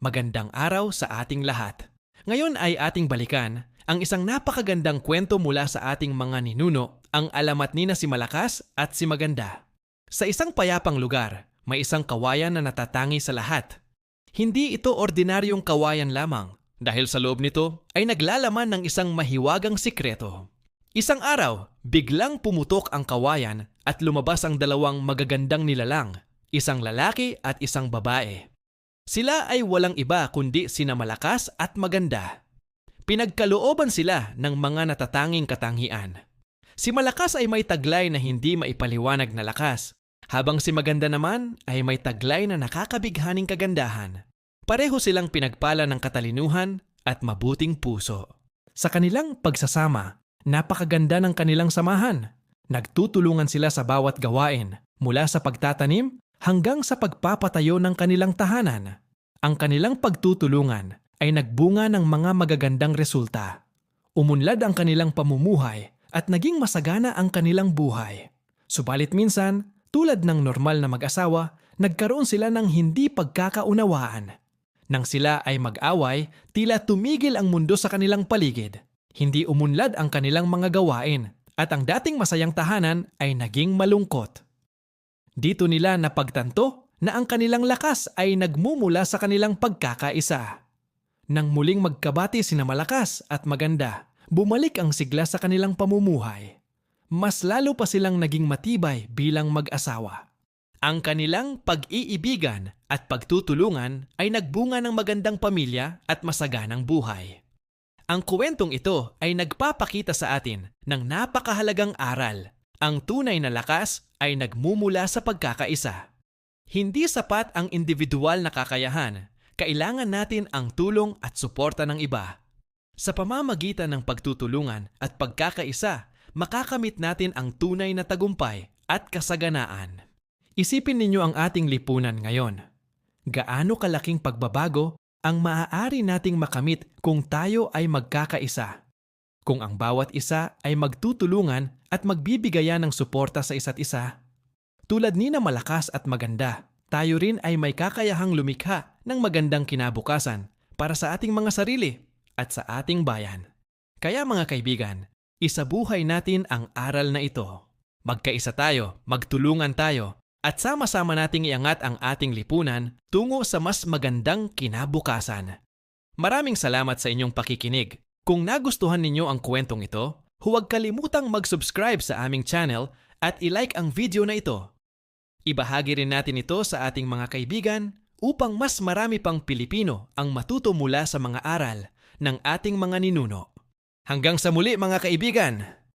Magandang araw sa ating lahat. Ngayon ay ating balikan ang isang napakagandang kwento mula sa ating mga ninuno, ang alamat ni na si Malakas at si Maganda. Sa isang payapang lugar, may isang kawayan na natatangi sa lahat. Hindi ito ordinaryong kawayan lamang dahil sa loob nito ay naglalaman ng isang mahiwagang sikreto. Isang araw, biglang pumutok ang kawayan at lumabas ang dalawang magagandang nilalang, isang lalaki at isang babae. Sila ay walang iba kundi sina malakas at maganda. Pinagkalooban sila ng mga natatanging katangian. Si malakas ay may taglay na hindi maipaliwanag na lakas, habang si maganda naman ay may taglay na nakakabighaning kagandahan. Pareho silang pinagpala ng katalinuhan at mabuting puso. Sa kanilang pagsasama, napakaganda ng kanilang samahan. Nagtutulungan sila sa bawat gawain, mula sa pagtatanim hanggang sa pagpapatayo ng kanilang tahanan. Ang kanilang pagtutulungan ay nagbunga ng mga magagandang resulta. Umunlad ang kanilang pamumuhay at naging masagana ang kanilang buhay. Subalit minsan, tulad ng normal na mag-asawa, nagkaroon sila ng hindi pagkakaunawaan. Nang sila ay mag-away, tila tumigil ang mundo sa kanilang paligid. Hindi umunlad ang kanilang mga gawain at ang dating masayang tahanan ay naging malungkot. Dito nila napagtanto na ang kanilang lakas ay nagmumula sa kanilang pagkakaisa. Nang muling magkabati sina malakas at maganda, bumalik ang sigla sa kanilang pamumuhay. Mas lalo pa silang naging matibay bilang mag-asawa. Ang kanilang pag-iibigan at pagtutulungan ay nagbunga ng magandang pamilya at masaganang buhay. Ang kwentong ito ay nagpapakita sa atin ng napakahalagang aral. Ang tunay na lakas ay nagmumula sa pagkakaisa. Hindi sapat ang individual na kakayahan. Kailangan natin ang tulong at suporta ng iba. Sa pamamagitan ng pagtutulungan at pagkakaisa, makakamit natin ang tunay na tagumpay at kasaganaan. Isipin ninyo ang ating lipunan ngayon. Gaano kalaking pagbabago ang maaari nating makamit kung tayo ay magkakaisa. Kung ang bawat isa ay magtutulungan at magbibigayan ng suporta sa isa't isa. Tulad ni na malakas at maganda, tayo rin ay may kakayahang lumikha ng magandang kinabukasan para sa ating mga sarili at sa ating bayan. Kaya mga kaibigan, isabuhay natin ang aral na ito. Magkaisa tayo, magtulungan tayo, at sama-sama nating iangat ang ating lipunan tungo sa mas magandang kinabukasan. Maraming salamat sa inyong pakikinig. Kung nagustuhan ninyo ang kwentong ito, huwag kalimutang mag-subscribe sa aming channel at ilike ang video na ito. Ibahagi rin natin ito sa ating mga kaibigan upang mas marami pang Pilipino ang matuto mula sa mga aral ng ating mga ninuno. Hanggang sa muli mga kaibigan!